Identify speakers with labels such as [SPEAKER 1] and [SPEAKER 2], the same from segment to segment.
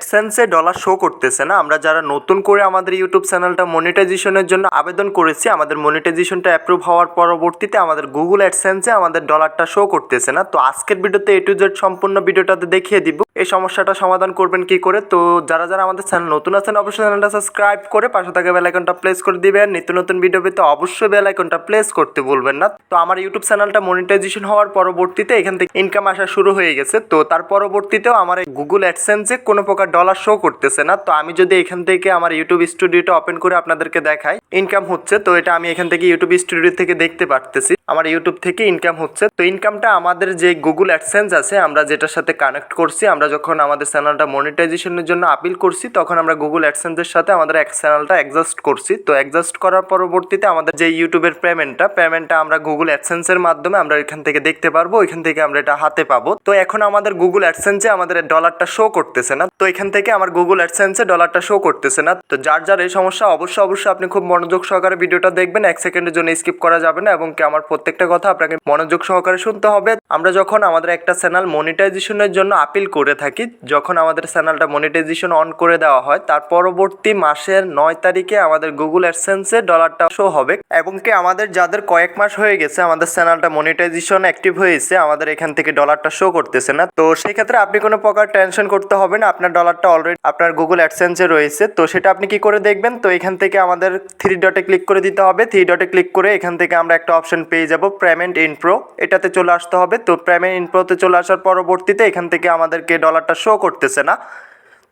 [SPEAKER 1] অ্যাডসেন্সে dollar show করতেছে না? আমরা যারা নতুন করে আমাদের ইউটিউব চ্যানেলটা মনিটাইজেশনের জন্য আবেদন করেছি, আমাদের মনিটাইজেশনটা অ্যাপ্রুভ হওয়ার পরবর্তীতে আমাদের গুগল অ্যাডসেন্সে আমাদের ডলারটা শো করতেছে না। তো আজকের ভিডিওতে এ টু জেড সম্পূর্ণ ভিডিওটাতে দেখিয়ে দিব। এই সমস্যাটা সমাধান করবেন কি করে? তো যারা যারা আমাদের চ্যানেল নতুন আছেন, অবশ্যই চ্যানেলটা সাবস্ক্রাইব করে পাশে থাকা বেল আইকনটা প্লেস করে দিবেন। নিত্য নতুন ভিডিও পেতে অবশ্যই বেল আইকনটা প্লেস করতে ভুলবেন না। তো আমার ইউটিউব চ্যানেলটা মনিটাইজেশন হওয়ার পরবর্তীতে এখান থেকে ইনকাম আসা শুরু হয়ে গেছে। তো তার পরবর্তীতেও আমার গুগল অ্যাডসেন্সে কোনো প্রকার ডলার শো করতেছে না। তো আমি যদি এখান থেকে আমার ইউটিউব স্টুডিওটা ওপেন করে আপনাদেরকে দেখাই ইনকাম হচ্ছে। তো এটা আমি এখান থেকে ইউটিউব স্টুডিও থেকে দেখতে পারতেছি। আমার ইউটিউব থেকে ইনকাম হচ্ছে। তো ইনকামটা আমাদের যে গুগল অ্যাডসেন্স আছে, আমরা যেটার সাথে কানেক্ট করছি আমরা যখন আমাদের চ্যানেলটা মনিটাইজেশনের জন্য আপিল করছি, তখন আমরা গুগল অ্যাডসেন্সের সাথে আমাদের এক চ্যানেলটা অ্যাডজাস্ট করছি। তো অ্যাডজাস্ট করার পরবর্তীতে আমাদের যে ইউটিউবের পেমেন্টটা পেমেন্টটা আমরা গুগল অ্যাডসেন্সের মাধ্যমে আমরা এখান থেকে দেখতে পারব এখান থেকে আমরা এটা হাতে পাবো। তো এখন আমাদের গুগল অ্যাডসেন্সে আমাদের ডলারটা শো করতেছে না। তো এখান থেকে আমার গুগল অ্যাডসেন্সে ডলারটা শো করতেছে না। তো যার যার এই সমস্যা, অবশ্যই অবশ্যই আপনি খুব মনোযোগ সহকারে ভিডিওটা দেখবেন। এক সেকেন্ডের জন্য স্কিপ করা যাবে না এবং কি আমার প্রত্যেকটা কথা আপনাকে মনোযোগ সহকারে শুনতে হবে। আমরা যখন আমাদের একটা চ্যানেল মনিটাইজেশনের জন্য আপিল করে থাকি, যখন আমাদের চ্যানেলটা মনিটাইজেশন অন করে দেওয়া হয়, তার পরবর্তী মাসের নয় তারিখে আমাদের গুগল অ্যাডসেন্সে ডলারটা শো হবে। এবং কি আমাদের যাদের কয়েক মাস হয়ে গেছে, আমাদের চ্যানেলটা মনিটাইজেশন অ্যাক্টিভ হয়েছে, আমাদের এখান থেকে ডলারটা শো করতেছে না। তো সেই ক্ষেত্রে আপনি কোনো প্রকার টেনশন করতে হবে না, আপনার ডলারটা অলরেডি আপনার গুগল অ্যাডসেন্সে রয়েছে। তো সেটা আপনি কি করে দেখবেন? তো এখান থেকে আমাদের থ্রি ডটে ক্লিক করে দিতে হবে। থ্রি ডটে ক্লিক করে এখান থেকে আমরা একটা অপশন পেয়ে যাব পেমেন্ট ইন প্রো এটাতে চলে আসতে হবে। তো পেমেন্ট ইন প্রোতে চলে আসার পরবর্তীতে এখান থেকে আমাদেরকে ডলারটা শো করতেছে না।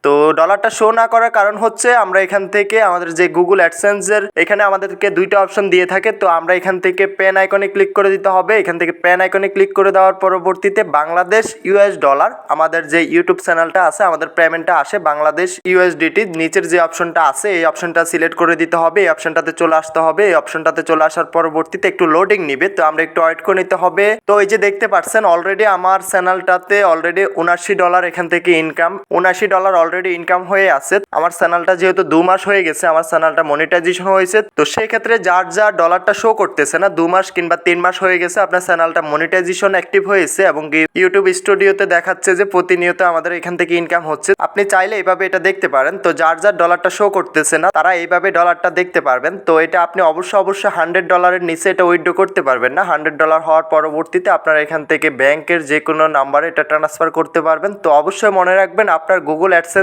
[SPEAKER 1] তো ডলারটা শো না করার কারণ হচ্ছে আমরা এখান থেকে আমাদের যে গুগল অ্যাডসেন্সের এখানে আমাদেরকে দুইটা অপশন দিয়ে থাকে। তো আমরা এখান থেকে পেন আইকনে ক্লিক করে দিতে হবে। এখান থেকে পেন আইকনে ক্লিক করে দেওয়ার পরবর্তীতে বাংলাদেশ ইউএস ডলার আমাদের যে ইউটিউব চ্যানেলটা আছে, আমাদের পেমেন্টটা আসে বাংলাদেশ ইউএসডিটি নিচের যে অপশনটা আছে, এই অপশনটা সিলেক্ট করে দিতে হবে। এই অপশনটাতে চলে আসতে হবে। এই অপশনটাতে চলে আসার পরবর্তীতে একটু লোডিং নিবে। তো আমরা একটু ওয়েট করে নিতে হবে। তো এই যে দেখতে পাচ্ছেন অলরেডি আমার চ্যানেলটাতে অলরেডি উনাশি ডলার এখান থেকে ইনকাম উনাশি ডলার অলরেডি ইনকাম হয়ে আছে। আমার চ্যানেলটা যেহেতু দু মাস হয়ে গেছে, আমার চ্যানেলটা মনিটাইজেশন হয়েছে, তো সেই ক্ষেত্রে যার যার ডলারটা শো করতেছে না, দু মাস কিংবা তিন মাস হয়ে গেছে, আপনার চ্যানেলটা মনিটাইজেশন অ্যাক্টিভ হয়েছে এবং ইউটিউব স্টুডিওতে দেখাচ্ছে যে প্রতিনিয়ত আমাদের এখান থেকে ইনকাম হচ্ছে। আপনি চাইলে এইভাবে এটা দেখতে পারেন, তো যার যার ডলারটা শো করতেছে না, তারা এইভাবে ডলারটা দেখতে পারবেন। তো এটা আপনি অবশ্যই অবশ্যই হান্ড্রেড ডলারের নিচে এটা উইথড্র করতে পারবেন না। হান্ড্রেড ডলার হওয়ার পরবর্তীতে আপনার এখান থেকে ব্যাংকের যে কোনো নাম্বারে এটা ট্রান্সফার করতে পারবেন। তো অবশ্যই মনে রাখবেন, আপনার গুগল অ্যাডসেন্সে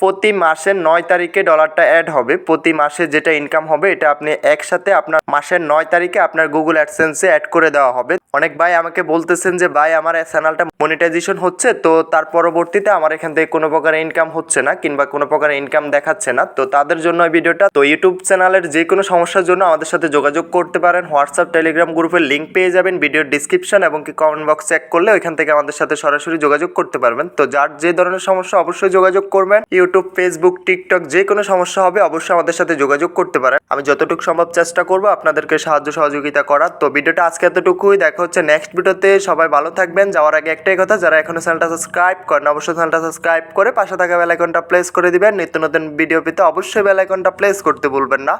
[SPEAKER 1] প্রতি মাসের নয় তারিখে ডলারটা অ্যাড হবে। প্রতি মাসে যেটা ইনকাম হবে, এটা আপনি একসাথে আপনার মাসের নয় তারিখে আপনার গুগল অ্যাডসেন্সে অ্যাড করে দেওয়া হবে। অনেক ভাই আমাকে বলতেছেন যে, ভাই, আমার চ্যানেলটা মনিটাইজেশন হচ্ছে, তো তার পরবর্তীতে আমার এখান থেকে কোনো প্রকার ইনকাম হচ্ছে না, কিংবা কোনো প্রকার ইনকাম দেখাচ্ছে না। তো তাদের জন্য এই ভিডিওটা, তো ইউটিউব চ্যানেলের যে কোনো সমস্যার জন্য আমাদের সাথে যোগাযোগ করতে পারেন। হোয়াটসঅ্যাপ টেলিগ্রাম গ্রুপের লিঙ্ক পেয়ে যাবেন ভিডিওর ডিসক্রিপশন এবং কি কমেন্ট বক্স চেক করলে ওইখান থেকে আমাদের সাথে সরাসরি যোগাযোগ করতে পারবেন। তো যার যে ধরনের সমস্যা, অবশ্যই যোগাযোগ করবেন। ইউটিউব ফেসবুক টিকটক যে কোনো সমস্যা হবে অবশ্যই আমাদের সাথে যোগাযোগ করতে পারেন। আমি যতটুকু সম্ভব চেষ্টা করব আপনাদেরকে সাহায্য সহযোগিতা করার। তো ভিডিওটা আজকে এতটুকুই। দেখা হচ্ছে নেক্সট ভিডিওতে। সবাই ভালো থাকবেন। যাওয়ার আগে একটাই কথা, যারা এখনও চ্যানেলটা সাবস্ক্রাইব করেন অবশ্যই চ্যানেলটা সাবস্ক্রাইব করে পাশে থাকা বেলাইকনটা প্লেস করে দিবেন। নিত্য নতুন ভিডিও পেতে অবশ্যই বেলাইকনটা প্লেস করতে ভুলবেন না।